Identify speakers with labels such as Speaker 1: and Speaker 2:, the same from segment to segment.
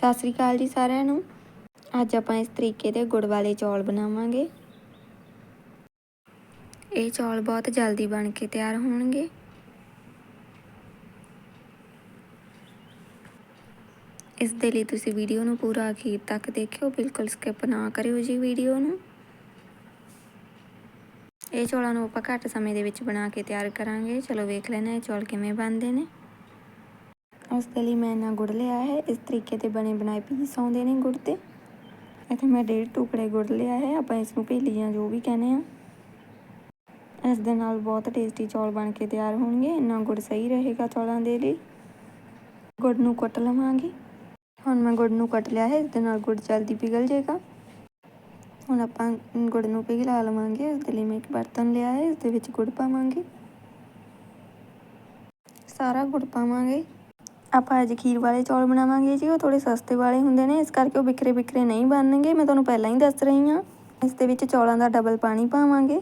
Speaker 1: ਸਤਿ ਸ੍ਰੀ ਅਕਾਲ ਜੀ ਸਾਰਿਆਂ ਨੂੰ। ਅੱਜ ਆਪਾਂ ਇਸ ਤਰੀਕੇ ਦੇ ਗੁੜ ਵਾਲੇ ਚੌਲ ਬਣਾਵਾਂਗੇ। ਇਹ ਚੌਲ ਬਹੁਤ ਜਲਦੀ ਬਣ ਕੇ ਤਿਆਰ ਹੋਣਗੇ। ਇਸ ਦੇ ਲਈ ਤੁਸੀਂ ਵੀਡੀਓ ਨੂੰ ਪੂਰਾ ਅਖੀਰ ਤੱਕ ਦੇਖਿਓ, ਬਿਲਕੁਲ ਸਕਿਪ ਨਾ ਕਰਿਓ ਜੀ ਵੀਡੀਓ ਨੂੰ। ਇਹ ਚੌਲਾਂ ਨੂੰ ਆਪਾਂ ਘੱਟ ਸਮੇਂ ਦੇ ਵਿੱਚ ਬਣਾ ਕੇ ਤਿਆਰ ਕਰਾਂਗੇ। ਚਲੋ ਵੇਖ ਲੈਣਾ ਇਹ ਚੌਲ ਕਿਵੇਂ ਬਣਦੇ ਨੇ। ਉਸਦੇ ਲਈ ਮੈਂ ਨਾ ਗੁੜ ਲਿਆ ਹੈ, ਇਸ ਤਰੀਕੇ ਦੇ ਬਣੇ ਬਣਾਏ ਪੀਸ ਆਉਂਦੇ ਨੇ ਗੁੜ ਤੇ। ਇੱਥੇ ਮੈਂ ਡੇਢ ਟੁਕੜੇ ਗੁੜ ਲਿਆ ਹੈ, ਆਪਾਂ ਇਸ ਨੂੰ ਭੇਲੀਆਂ ਜੋ ਵੀ ਕਹਿੰਦੇ ਆ ਇਸ ਦੇ ਨਾਲ ਬਹੁਤ ਟੇਸਟੀ ਚੌਲ ਬਣ ਕੇ ਤਿਆਰ ਹੋਣਗੇ, ਇੰਨਾ ਗੁੜ ਸਹੀ ਰਹੇਗਾ ਚੌਲਾਂ ਦੇ ਲਈ। ਗੁੜ ਨੂੰ ਕੁੱਟ ਲਵਾਂਗੇ। ਹੁਣ ਮੈਂ ਗੁੜ ਨੂੰ ਕੱਟ ਲਿਆ ਹੈ, ਇਸ ਦੇ ਨਾਲ ਗੁੜ ਜਲਦੀ ਪਿਘਲ ਜਾਏਗਾ। ਹੁਣ ਆਪਾਂ ਗੁੜ ਨੂੰ ਪਿਘਲਾ ਲਵਾਂਗੇ, ਇਸ ਦੇ ਲਈ ਮੈਂ ਇੱਕ ਬਰਤਨ ਲਿਆ ਹੈ, ਇਸ ਦੇ ਵਿੱਚ ਗੁੜ ਪਾਵਾਂਗੇ। ਸਾਰਾ ਗੁੜ ਪਾਵਾਂਗੇ। ਆਪਾਂ ਅੱਜ ਖੀਰ ਵਾਲੇ ਚੌਲ ਬਣਾਵਾਂਗੇ ਜੀ, ਉਹ ਥੋੜੇ ਸਸਤੇ ਵਾਲੇ ਹੁੰਦੇ ਨੇ, ਇਸ ਕਰਕੇ ਉਹ ਬਿਖਰੇ ਬਿਖਰੇ ਨਹੀਂ ਬਣਨਗੇ, ਮੈਂ ਤੁਹਾਨੂੰ ਪਹਿਲਾਂ ਹੀ ਦੱਸ ਰਹੀ ਹਾਂ। ਇਸ ਦੇ ਵਿੱਚ ਚੌਲਾਂ ਦਾ ਡਬਲ ਪਾਣੀ ਪਾਵਾਂਗੇ।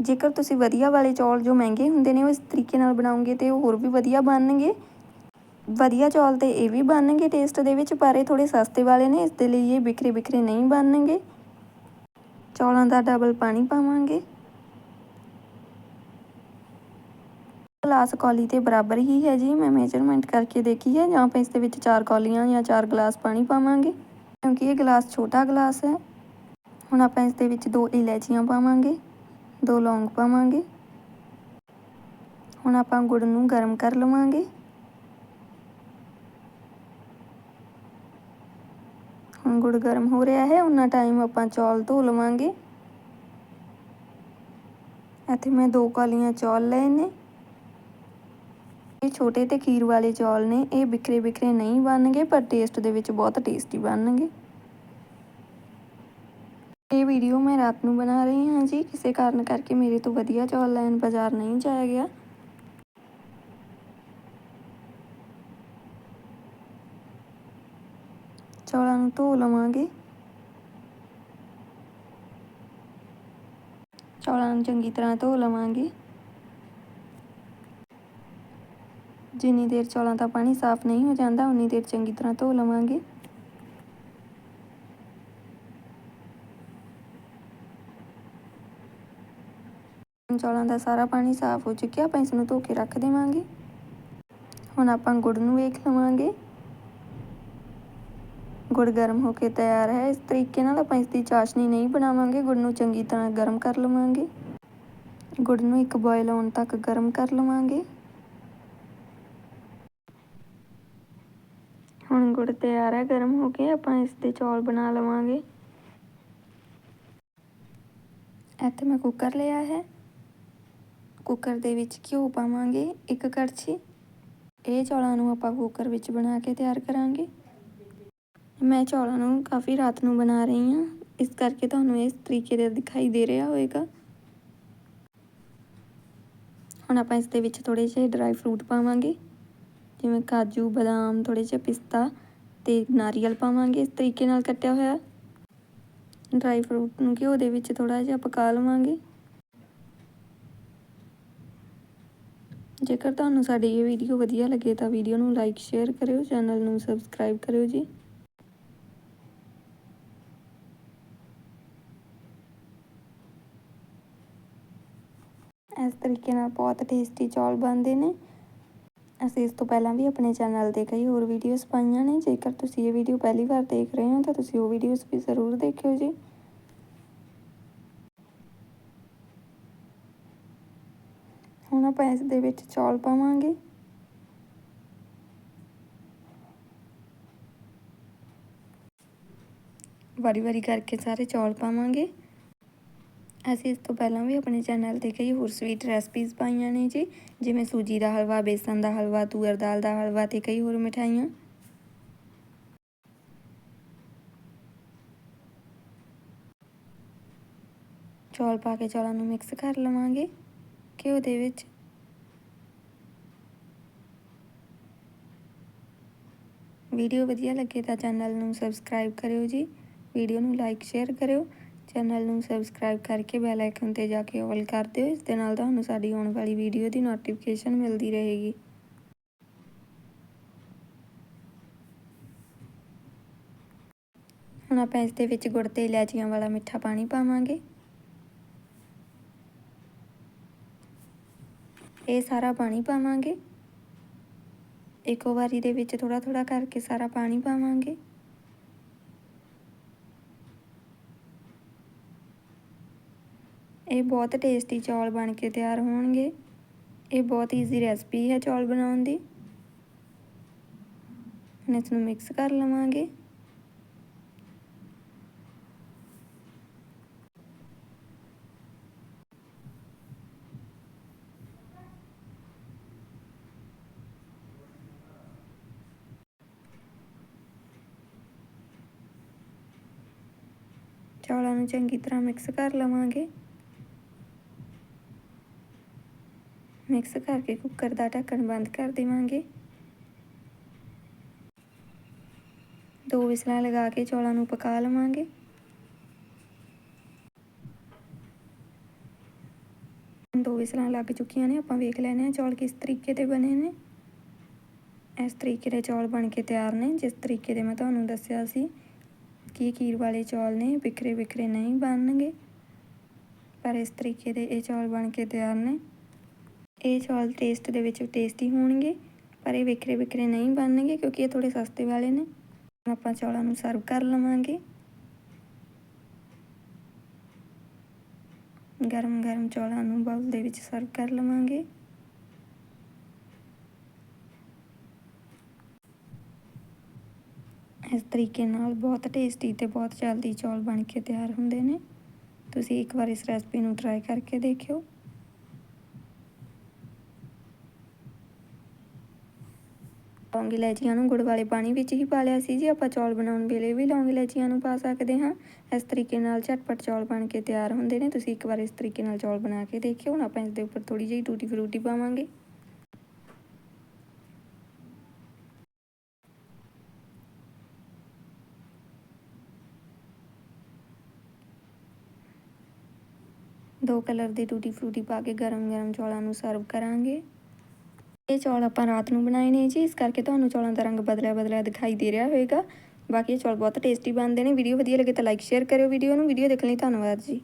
Speaker 1: ਜੇਕਰ ਤੁਸੀਂ ਵਧੀਆ ਵਾਲੇ ਚੌਲ, ਜੋ ਮਹਿੰਗੇ ਹੁੰਦੇ ਨੇ, ਉਹ ਇਸ ਤਰੀਕੇ ਨਾਲ ਬਣਾਉਂਗੇ ਤੇ ਉਹ ਹੋਰ ਵੀ ਵਧੀਆ ਬਣਨਗੇ। ਵਧੀਆ ਚੌਲ ਤੇ ਇਹ ਵੀ ਬਣਨਗੇ ਟੇਸਟ ਦੇ ਵਿੱਚ, ਪਰ ਇਹ ਥੋੜੇ ਸਸਤੇ ਵਾਲੇ ਨੇ, ਇਸ ਦੇ ਲਈ ਇਹ ਬਿਖਰੇ ਬਿਖਰੇ ਨਹੀਂ ਬਣਨਗੇ। ਚੌਲਾਂ ਦਾ ਡਬਲ ਪਾਣੀ ਪਾਵਾਂਗੇ। ਗਲਾਸ ਕੌਲੀ ਦੇ ਬਰਾਬਰ ਹੀ ਹੈ ਜੀ। ਮੈਂ ਮੇਜਰਮੈਂਟ ਕਰਕੇ ਦੇਖੀ ਹੈ, ਜਾਂ ਆਪਾਂ ਇਸ ਦੇ ਵਿੱਚ ਚਾਰ ਕੌਲੀਆਂ ਜਾਂ ਚਾਰ ਗਲਾਸ ਪਾਣੀ ਪਾਵਾਂਗੇ, ਕਿਉਂਕਿ ਇਹ ਗਲਾਸ ਛੋਟਾ ਗਲਾਸ ਹੈ। ਹੁਣ ਆਪਾਂ ਇਸ ਦੇ ਵਿੱਚ ਦੋ ਇਲਾਇਚੀਆਂ ਪਾਵਾਂਗੇ, ਦੋ ਲੌਂਗ ਪਾਵਾਂਗੇ। ਹੁਣ ਆਪਾਂ ਗੁੜ ਨੂੰ ਗਰਮ ਕਰ ਲਵਾਂਗੇ। ਹੁਣ ਗੁੜ ਗਰਮ ਹੋ ਰਿਹਾ ਹੈ ਉਹਨਾਂ ਟਾਈਮ ਆਪਾਂ ਚੌਲ ਧੋ ਲਵਾਂਗੇ। ਇੱਥੇ ਮੈਂ ਦੋ ਕਾਲੀਆਂ ਚੌਲ ਲਏ ਨੇ। ਇਹ ਛੋਟੇ ਤੇ ਖੀਰ ਵਾਲੇ ਚੌਲ ਨੇ, ਇਹ ਬਿਖਰੇ ਬਿਖਰੇ ਨਹੀਂ ਬਣਨਗੇ, ਪਰ ਟੇਸਟ ਦੇ ਵਿੱਚ ਬਹੁਤ ਟੇਸਟੀ ਬਣਨਗੇ। ਇਹ ਵੀਡੀਓ ਮੈਂ ਰਾਤ ਨੂੰ ਬਣਾ ਰਹੀ ਹਾਂ ਜੀ। ਕਿਸੇ ਕਾਰਨ ਕਰਕੇ ਮੇਰੇ ਤੋਂ ਵਧੀਆ ਚੌਲ ਲੈਣ ਬਾਜ਼ਾਰ ਨਹੀਂ ਜਾਇਆ ਗਿਆ। ਚੌਲਾਂ ਨੂੰ ਧੋ ਲਵਾਂਗੇ। ਚੌਲਾਂ ਨੂੰ ਚੰਗੀ ਤਰ੍ਹਾਂ ਧੋ ਲਵਾਂਗੇ। ਜਿੰਨੀ ਦੇਰ ਚੌਲਾਂ ਦਾ ਪਾਣੀ ਸਾਫ਼ ਨਹੀਂ ਹੋ ਜਾਂਦਾ, ਉਨੀ ਦੇਰ ਚੰਗੀ ਤਰ੍ਹਾਂ ਧੋ ਲਵਾਂਗੇ। ਚੌਲਾਂ ਦਾ ਸਾਰਾ ਪਾਣੀ ਸਾਫ਼ ਹੋ ਚੁੱਕਿਆ, ਆਪਾਂ ਇਸ ਨੂੰ ਧੋ ਕੇ ਰੱਖ ਦੇਵਾਂਗੇ। ਹੁਣ ਆਪਾਂ ਗੁੜ ਨੂੰ ਵੇਖ ਲਵਾਂਗੇ। ਗੁੜ ਗਰਮ ਹੋ ਕੇ ਤਿਆਰ ਹੈ, ਇਸ ਤਰੀਕੇ ਨਾਲ ਆਪਾਂ ਇਸ ਦੀ ਚਾਸ਼ਨੀ ਨਹੀਂ ਬਣਾਵਾਂਗੇ, ਗੁੜ ਨੂੰ ਚੰਗੀ ਤਰ੍ਹਾਂ ਗਰਮ ਕਰ ਲਵਾਂਗੇ। ਗੁੜ ਨੂੰ ਇੱਕ ਬੋਇਲ ਆਉਣ ਤੱਕ ਗਰਮ ਕਰ ਲਵਾਂਗੇ। ਹੁਣ ਗੁੜ ਤਿਆਰ ਹੈ ਗਰਮ ਹੋ ਕੇ ਆਪਾਂ ਇਸ ਦੇ ਚੌਲ ਬਣਾ ਲਵਾਂਗੇ। ਇੱਥੇ ਮੈਂ ਕੁੱਕਰ ਲਿਆ ਹੈ। ਕੁੱਕਰ ਦੇ ਵਿੱਚ ਘਿਓ ਪਾਵਾਂਗੇ ਇੱਕ ਕੜਛੀ। ਇਹ ਚੌਲਾਂ ਨੂੰ ਆਪਾਂ ਕੁੱਕਰ ਵਿੱਚ ਬਣਾ ਕੇ ਤਿਆਰ ਕਰਾਂਗੇ। ਮੈਂ ਚੌਲਾਂ ਨੂੰ ਕਾਫੀ ਰਾਤ ਨੂੰ ਬਣਾ ਰਹੀ ਹਾਂ। ਇਸ ਕਰਕੇ ਤੁਹਾਨੂੰ ਇਸ ਤਰੀਕੇ ਦਾ ਦਿਖਾਈ ਦੇ ਰਿਹਾ ਹੋਵੇਗਾ। ਹੁਣ ਆਪਾਂ ਇਸ ਦੇ ਵਿੱਚ ਥੋੜੇ ਜਿਹੇ ਡਰਾਈ ਫਰੂਟ ਪਾਵਾਂਗੇ। ਜਿਵੇਂ ਕਾਜੂ, ਬਦਾਮ ਥੋੜੇ ਜਿਹੇ ਪਿਸਤਾ ਤੇ ਨਾਰੀਅਲ ਪਾਵਾਂਗੇ, ਇਸ ਤਰੀਕੇ ਨਾਲ ਕੱਟਿਆ ਹੋਇਆ। ਡਰਾਈ ਫਰੂਟ ਨੂੰ ਘਿਓ ਦੇ ਵਿੱਚ ਥੋੜਾ ਜਿਹਾ ਪਕਾ ਲਵਾਂਗੇ। ਜੇਕਰ ਤੁਹਾਨੂੰ ਸਾਡੀ ਇਹ ਵੀਡੀਓ ਵਧੀਆ ਲੱਗੇ ਤਾਂ ਵੀਡੀਓ ਨੂੰ ਲਾਈਕ ਸ਼ੇਅਰ ਕਰਿਓ ਚੈਨਲ ਨੂੰ ਸਬਸਕ੍ਰਾਈਬ ਕਰਿਓ ਜੀ। ਇਸ ਤਰੀਕੇ ਨਾਲ ਬਹੁਤ ਟੇਸਟੀ ਚੌਲ ਬਣਦੇ ਨੇ। ਅਸੀਂ ਇਸ ਤੋਂ ਪਹਿਲਾਂ ਵੀ ਆਪਣੇ ਚੈਨਲ ਤੇ ਕਈ ਹੋਰ ਵੀਡੀਓਜ਼ ਪਾਈਆਂ ਨੇ। ਜੇਕਰ ਤੁਸੀਂ ਇਹ ਵੀਡੀਓ ਪਹਿਲੀ ਵਾਰ ਦੇਖ ਰਹੇ ਹੋ, ਤਾਂ ਤੁਸੀਂ ਉਹ ਵੀਡੀਓਜ਼ ਵੀ ਜ਼ਰੂਰ ਦੇਖਿਓ ਜੀ। ਹੁਣ ਆਪਾਂ ਇਸ ਦੇ ਵਿੱਚ ਚੌਲ ਪਾਵਾਂਗੇ। ਵਾਰੀ ਵਾਰੀ ਕਰਕੇ ਸਾਰੇ ਚੌਲ ਪਾਵਾਂਗੇ। ਅਸੀਂ ਇਸ ਤੋਂ ਪਹਿਲਾਂ ਵੀ ਆਪਣੇ ਚੈਨਲ ਤੇ ਕਈ ਹੋਰ ਸਵੀਟ ਰੈਸਪੀਜ਼ ਪਾਈਆਂ ਨੇ ਜੀ, ਜਿਵੇਂ ਸੂਜੀ ਦਾ ਹਲਵਾ, ਬੇਸਨ ਦਾ ਹਲਵਾ ਤੂਅਰ ਦਾਲ ਦਾ ਹਲਵਾ ਤੇ ਕਈ ਹੋਰ ਮਿਠਾਈਆਂ। ਚੌਲ ਪਾ ਕੇ ਚੌਲਾਂ ਨੂੰ ਮਿਕਸ ਕਰ ਲਵਾਂਗੇ, ਘਿਓ ਦੇ ਵਿੱਚ। ਵੀਡੀਓ ਵਧੀਆ ਲੱਗੇ ਤਾਂ ਚੈਨਲ ਨੂੰ ਸਬਸਕ੍ਰਾਈਬ ਕਰਿਓ ਜੀ, ਵੀਡੀਓ ਨੂੰ ਲਾਈਕ ਸ਼ੇਅਰ ਕਰਿਓ। ਚੈਨਲ ਨੂੰ ਸਬਸਕ੍ਰਾਈਬ ਕਰਕੇ ਬੈਲ ਆਈਕਨ ਤੇ ਜਾ ਕੇ ਆਲ ਕਰ ਦਿਓ, ਇਸ ਦੇ ਨਾਲ ਤੁਹਾਨੂੰ ਸਾਡੀ ਆਉਣ ਵਾਲੀ ਵੀਡੀਓ ਦੀ ਨੋਟੀਫਿਕੇਸ਼ਨ ਮਿਲਦੀ ਰਹੇਗੀ। ਹੁਣ ਆਪਾਂ ਇਸ ਦੇ ਵਿੱਚ ਗੁੜ ਤੇ ਇਲਾਚੀਆਂ ਵਾਲਾ ਮਿੱਠਾ ਪਾਣੀ ਪਾਵਾਂਗੇ। ਇਹ ਸਾਰਾ ਪਾਣੀ ਪਾਵਾਂਗੇ। ਇੱਕੋ ਵਾਰੀ ਦੇ ਵਿੱਚ ਥੋੜਾ ਥੋੜਾ ਕਰਕੇ ਸਾਰਾ ਪਾਣੀ ਪਾਵਾਂਗੇ। ਇਹ ਬਹੁਤ ਟੇਸਟੀ ਚੌਲ ਬਣ ਕੇ ਤਿਆਰ ਹੋਣਗੇ। ਇਹ ਬਹੁਤ ਈਜ਼ੀ ਰੈਸਪੀ ਹੈ ਚੌਲ ਬਣਾਉਣ ਦੀ। ਹੁਣ ਇਸ ਨੂੰ ਮਿਕਸ ਕਰ ਲਵਾਂਗੇ। ਚੌਲਾਂ ਨੂੰ ਚੰਗੀ ਤਰ੍ਹਾਂ ਮਿਕਸ ਕਰ ਲਵਾਂਗੇ। ਮਿਕਸ ਕਰਕੇ ਕੁੱਕਰ ਦਾ ਢੱਕਣ ਬੰਦ ਕਰ ਦੇਵਾਂਗੇ। ਦੋ ਵਿਸਲਾਂ ਲਗਾ ਕੇ ਚੌਲਾਂ ਨੂੰ ਪਕਾ ਲਵਾਂਗੇ। ਦੋ ਵਿਸਲਾਂ ਲੱਗ ਚੁੱਕੀਆਂ ਨੇ, ਆਪਾਂ ਵੇਖ ਲੈਨੇ ਆ ਚੌਲ ਕਿਸ ਤਰੀਕੇ ਦੇ ਬਣੇ ਨੇ। ਇਸ ਤਰੀਕੇ ਦੇ ਚੌਲ ਬਣ ਕੇ ਤਿਆਰ ਨੇ, ਜਿਸ ਤਰੀਕੇ ਦੇ ਮੈਂ ਤੁਹਾਨੂੰ ਦੱਸਿਆ ਸੀ ਕਿ ਖੀਰ ਵਾਲੇ ਚੌਲ ਨੇ ਵਿਖਰੇ ਵਿਖਰੇ ਨਹੀਂ ਬਣਨਗੇ। ਪਰ ਇਸ ਤਰੀਕੇ ਦੇ ਇਹ ਚੌਲ ਬਣ ਕੇ ਤਿਆਰ ਨੇ। ਇਹ ਚੌਲ ਟੇਸਟ ਦੇ ਵਿੱਚ ਟੇਸਟੀ ਹੋਣਗੇ, ਪਰ ਇਹ ਵਿਖਰੇ ਵਿਖਰੇ ਨਹੀਂ ਬਣਨਗੇ ਕਿਉਂਕਿ ਇਹ ਥੋੜੇ ਸਸਤੇ ਵਾਲੇ ਨੇ। ਆਪਾਂ ਚੌਲਾਂ ਨੂੰ ਸਰਵ ਕਰ ਲਵਾਂਗੇ। ਗਰਮ ਗਰਮ ਚੌਲਾਂ ਨੂੰ ਬਾਉਲ ਦੇ ਵਿੱਚ ਸਰਵ ਕਰ ਲਵਾਂਗੇ। ਇਸ ਤਰੀਕੇ ਨਾਲ ਬਹੁਤ ਟੇਸਟੀ ਤੇ ਬਹੁਤ ਜਲਦੀ ਚੌਲ ਬਣ ਕੇ ਤਿਆਰ ਹੁੰਦੇ ਨੇ। ਤੁਸੀਂ ਇੱਕ ਵਾਰ ਇਸ ਰੈਸਪੀ ਨੂੰ ਟਰਾਈ ਕਰਕੇ ਦੇਖਿਓ। ਲੌਂਗ ਇਲਾਇਚੀਆਂ ਨੂੰ, ਗੁੜ ਵਾਲੇ ਪਾਣੀ ਵਿੱਚ ਹੀ ਪਾ ਲਿਆ ਸੀ ਜੀ। ਆਪਾਂ ਚੌਲ ਬਣਾਉਣ ਵੇਲੇ ਵੀ ਲੌਂਗ ਇਲਾਇਚੀਆਂ ਨੂੰ ਪਾ ਸਕਦੇ ਹਾਂ। ਇਸ ਤਰੀਕੇ ਨਾਲ ਝਟਪਟ ਚੌਲ ਬਣ ਕੇ ਤਿਆਰ ਹੁੰਦੇ ਨੇ। ਤੁਸੀਂ ਇੱਕ ਵਾਰ ਇਸ ਤਰੀਕੇ ਨਾਲ ਚੌਲ ਬਣਾ ਕੇ ਦੇਖਿਓ। ਹੁਣ ਆਪਾਂ ਇਸ ਦੇ ਉੱਪਰ ਥੋੜੀ ਜਿਹੀ ਟੂਟੀ ਫਰੂਟੀ ਪਾਵਾਂਗੇ। ਦੋ ਕਲਰ ਦੀ ਟੂਟੀ ਫਰੂਟੀ ਪਾ ਕੇ ਗਰਮ-ਗਰਮ ਚੌਲਾਂ ਨੂੰ ਸਰਵ ਕਰਾਂਗੇ। ਇਹ ਚੌਲ ਆਪਾਂ ਰਾਤ ਨੂੰ ਬਣਾਏ ਨੇ ਜੀ, ਇਸ ਕਰਕੇ ਤੁਹਾਨੂੰ ਚੌਲਾਂ ਦਾ ਰੰਗ ਬਦਲਿਆ ਬਦਲਿਆ ਦਿਖਾਈ ਦੇ ਰਿਹਾ ਹੋਵੇਗਾ ਬਾਕੀ ਇਹ ਚੌਲ ਬਹੁਤ ਟੇਸਟੀ ਬਣਦੇ ਨੇ ਵੀਡੀਓ ਵਧੀਆ ਲੱਗੇ ਤਾਂ ਲਾਈਕ ਸ਼ੇਅਰ ਕਰਿਓ ਵੀਡੀਓ ਨੂੰ ਵੀਡੀਓ ਦੇਖਣ ਲਈ ਧੰਨਵਾਦ ਜੀ।